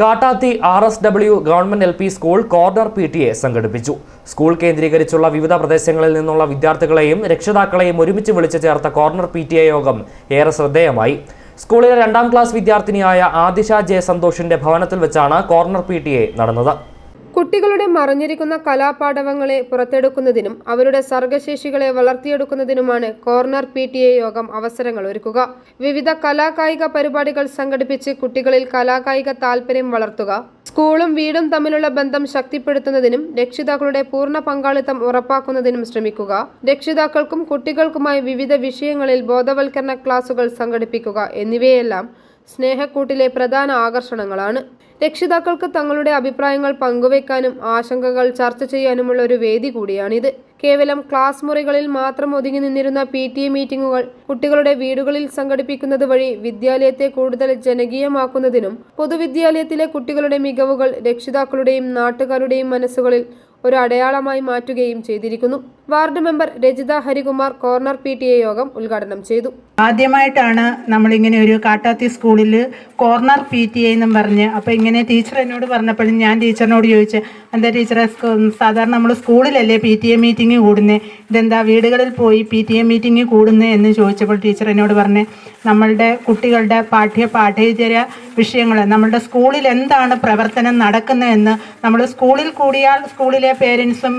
Kattathi R S W government L P school corner P T A സംഘടിപ്പിച്ചു. School കേന്ദ്രീകരിച്ചുള്ള വിവിധ പ്രദേശങ്ങളിൽ നിന്നുള്ള വിദ്യാർത്ഥികളെയും രക്ഷിതാക്കളെയും ഒരുമിച്ച് വിളിച്ചു ചേർത്ത കോർണർ പി ടി എ യോഗം ഏറെ ശ്രദ്ധേയമായി. സ്കൂളിലെ രണ്ടാം ക്ലാസ് വിദ്യാർത്ഥിനിയായ ആദിഷ ജെ സന്തോഷിന്റെ ഭവനത്തിൽ വെച്ചാണ് കോർണർ പി ടി എ നടന്നത്. കുട്ടികളുടെ മറഞ്ഞിരിക്കുന്ന കലാപാഠവങ്ങളെ പുറത്തെടുക്കുന്നതിനും അവരുടെ സർഗശേഷികളെ വളർത്തിയെടുക്കുന്നതിനുമാണ് കോർണർ പി ടി എ യോഗം അവസരങ്ങൾ ഒരുക്കുക. വിവിധ കലാകായിക പരിപാടികൾ സംഘടിപ്പിച്ച് കുട്ടികളിൽ കലാകായിക താൽപര്യം വളർത്തുക. സ്കൂളും വീടും തമ്മിലുള്ള ബന്ധം ശക്തിപ്പെടുത്തുന്നതിനും രക്ഷിതാക്കളുടെ പൂർണ പങ്കാളിത്തം ഉറപ്പാക്കുന്നതിനും ശ്രമിക്കുക. രക്ഷിതാക്കൾക്കും കുട്ടികൾക്കുമായി വിവിധ വിഷയങ്ങളിൽ ബോധവൽക്കരണ ക്ലാസുകൾ സംഘടിപ്പിക്കുക എന്നിവയെല്ലാം സ്നേഹക്കൂട്ടിലെ പ്രധാന ആകർഷണങ്ങളാണ്. രക്ഷിതാക്കൾക്ക് തങ്ങളുടെ അഭിപ്രായങ്ങൾ പങ്കുവെക്കാനും ആശങ്കകൾ ചർച്ച ചെയ്യാനുമുള്ള ഒരു വേദി കൂടിയാണിത്. കേവലം ക്ലാസ് മുറികളിൽ മാത്രം ഒതുങ്ങി നിന്നിരുന്ന പി ടി എ മീറ്റിംഗുകൾ കുട്ടികളുടെ വീടുകളിൽ സംഘടിപ്പിക്കുന്നത് വഴി വിദ്യാലയത്തെ കൂടുതൽ ജനകീയമാക്കുന്നതിനും പൊതുവിദ്യാലയത്തിലെ കുട്ടികളുടെ മികവുകൾ രക്ഷിതാക്കളുടെയും നാട്ടുകാരുടെയും മനസ്സുകളിൽ ഒരു അടയാളമായി മാറ്റുകയും ചെയ്തിരിക്കുന്നു. Ward member Rajitha Harikumar corner P യോഗം ഉദ്ഘാടനം ചെയ്തു. ആദ്യമായിട്ടാണ് നമ്മളിങ്ങനെ ഒരു കാട്ടാത്തി സ്കൂളിൽ കോർണർ പി ടി എ എന്നും പറഞ്ഞ് അപ്പോൾ ഇങ്ങനെ ടീച്ചർ എന്നോട് പറഞ്ഞപ്പോഴും ഞാൻ ടീച്ചറിനോട് ചോദിച്ചു എന്താ ടീച്ചറെ സാധാരണ നമ്മൾ സ്കൂളിലല്ലേ പി ടി എ മീറ്റിംഗ് കൂടുന്നത് ഇതെന്താ വീടുകളിൽ പോയി പി ടി എ മീറ്റിംഗ് കൂടുന്നത് എന്ന് ചോദിച്ചപ്പോൾ ടീച്ചർ എന്നോട് പറഞ്ഞ് നമ്മളുടെ കുട്ടികളുടെ പാഠ്യ പാഠ്യേതര വിഷയങ്ങൾ നമ്മളുടെ സ്കൂളിൽ എന്താണ് പ്രവർത്തനം നടക്കുന്നതെന്ന് നമ്മൾ സ്കൂളിൽ കൂടിയാൽ സ്കൂളിലെ പേരൻസും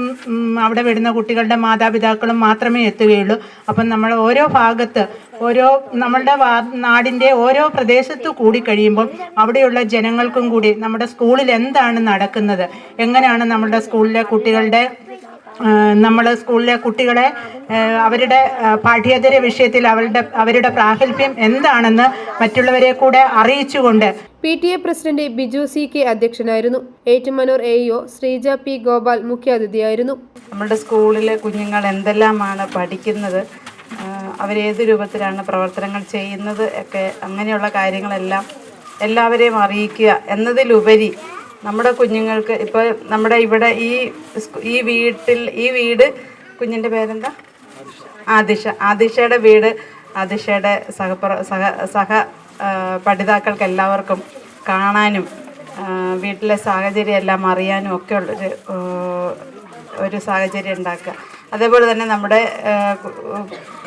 അവിടെ വിടുന്ന കുട്ടികളുടെ മാതാപിതാക്കളും മാത്രമേ എത്തുകയുള്ളൂ. അപ്പം നമ്മൾ ഓരോ ഭാഗത്ത് ഓരോ നമ്മളുടെ നാടിന്റെ നാടിന്റെ ഓരോ പ്രദേശത്ത് കൂടി കഴിയുമ്പോൾ അവിടെയുള്ള ജനങ്ങൾക്കും കൂടി നമ്മുടെ സ്കൂളിൽ എന്താണ് നടക്കുന്നത്? എങ്ങനെയാണ് നമ്മുടെ സ്കൂളിലെ കുട്ടികളുടെ നമ്മൾ സ്കൂളിലെ കുട്ടികളെ അവരുടെ പാഠ്യേതര വിഷയത്തിൽ അവരുടെ അവരുടെ പ്രാഗൽഭ്യം എന്താണെന്ന് മറ്റുള്ളവരെ കൂടെ അറിയിച്ചുകൊണ്ട്? P T A president Biju C K അധ്യക്ഷനായിരുന്നു. Ettumanoor A EO Sreeja P Gopal മുഖ്യാതിഥിയായിരുന്നു. നമ്മുടെ സ്കൂളിലെ കുഞ്ഞുങ്ങൾ എന്തെല്ലാമാണ് പഠിക്കുന്നത്? അവരേത് രൂപത്തിലാണ് പ്രവർത്തനങ്ങൾ ചെയ്യുന്നത് ഒക്കെ അങ്ങനെയുള്ള കാര്യങ്ങളെല്ലാം എല്ലാവരെയും അറിയിക്കുക. എന്നതിലുപരി നമ്മുടെ കുഞ്ഞുങ്ങൾക്ക് ഇപ്പോൾ നമ്മുടെ ഇവിടെ ഈ ഈ വീട്ടിൽ ഈ വീട് കുഞ്ഞിന്റെ പേരെന്താ? ആദിഷ. ആദിഷയുടെ വീട് ആദിഷയുടെ സഹപ്ര സഹ സഹ പഠിതാക്കൾക്ക് എല്ലാവർക്കും കാണാനും വീട്ടിലെ സാഹചര്യം എല്ലാം അറിയാനും ഒക്കെ ഉള്ളൊരു ഒരു സാഹചര്യം ഉണ്ടാക്കുക. അതേപോലെ തന്നെ നമ്മുടെ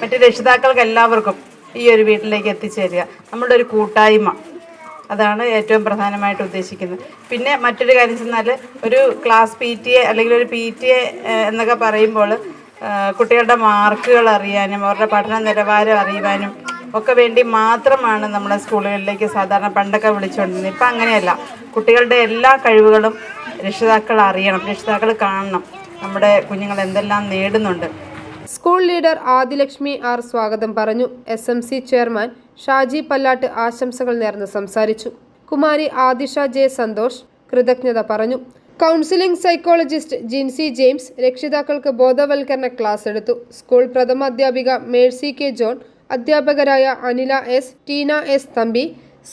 മറ്റു രക്ഷിതാക്കൾക്ക് എല്ലാവർക്കും ഈ ഒരു വീട്ടിലേക്ക് എത്തിച്ചേരുക. നമ്മളുടെ ഒരു കൂട്ടായ്മ. അതാണ് ഏറ്റവും പ്രധാനമായിട്ട് ഉദ്ദേശിക്കുന്നത്. പിന്നെ മറ്റൊരു കാര്യം ചെന്നാൽ ഒരു ക്ലാസ് പി ടി എ അല്ലെങ്കിൽ ഒരു പി ടി എ എന്നൊക്കെ പറയുമ്പോൾ കുട്ടികളുടെ മാർക്കുകൾ അറിയാനും അവരുടെ പഠന നിലവാരം അറിയുവാനും ഒക്കെ വേണ്ടി മാത്രമാണ് നമ്മുടെ സ്കൂളുകളിലേക്ക് സാധാരണ പണ്ടൊക്കെ വിളിച്ചുകൊണ്ടിരുന്നത്. ഇപ്പം അങ്ങനെയല്ല. കുട്ടികളുടെ എല്ലാ കഴിവുകളും രക്ഷിതാക്കൾ അറിയണം രക്ഷിതാക്കൾ കാണണം. നമ്മുടെ കുഞ്ഞുങ്ങൾ എന്തെല്ലാം നേടുന്നുണ്ട്. സ്കൂൾ ലീഡർ ആദിലക്ഷ്മി ആർ സ്വാഗതം പറഞ്ഞു. S M C chairman Shaji Pallattu ആശംസകൾ നേർന്ന് സംസാരിച്ചു. കുമാരി ആദിഷ ജെ സന്തോഷ് കൃതജ്ഞത പറഞ്ഞു. കൗൺസിലിംഗ് സൈക്കോളജിസ്റ്റ് ജിൻസി ജെയിംസ് രക്ഷിതാക്കൾക്ക് ബോധവൽക്കരണ ക്ലാസ് എടുത്തു. സ്കൂൾ പ്രഥമ അധ്യാപിക മേഴ്സി കെ ജോൺ അധ്യാപകരായ Anila S Teena S Thampi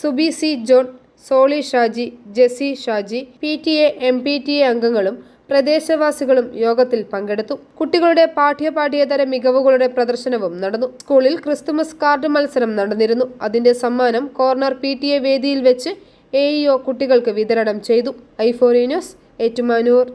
Subi C John Solly Shaji Jessy Shaji P T A M P T A അംഗങ്ങളും പ്രദേശവാസികളും യോഗത്തിൽ പങ്കെടുത്തു. കുട്ടികളുടെ പാഠ്യപാഠ്യേതര മികവുകളുടെ പ്രദർശനവും നടന്നു. സ്കൂളിൽ ക്രിസ്തുമസ് കാർഡ് മത്സരം നടന്നിരുന്നു. അതിന്റെ സമ്മാനം കോർണർ പി വേദിയിൽ വെച്ച് എ കുട്ടികൾക്ക് വിതരണം ചെയ്തു. ഐഫോറി ന്യൂസ് ഏറ്റുമാനൂർ.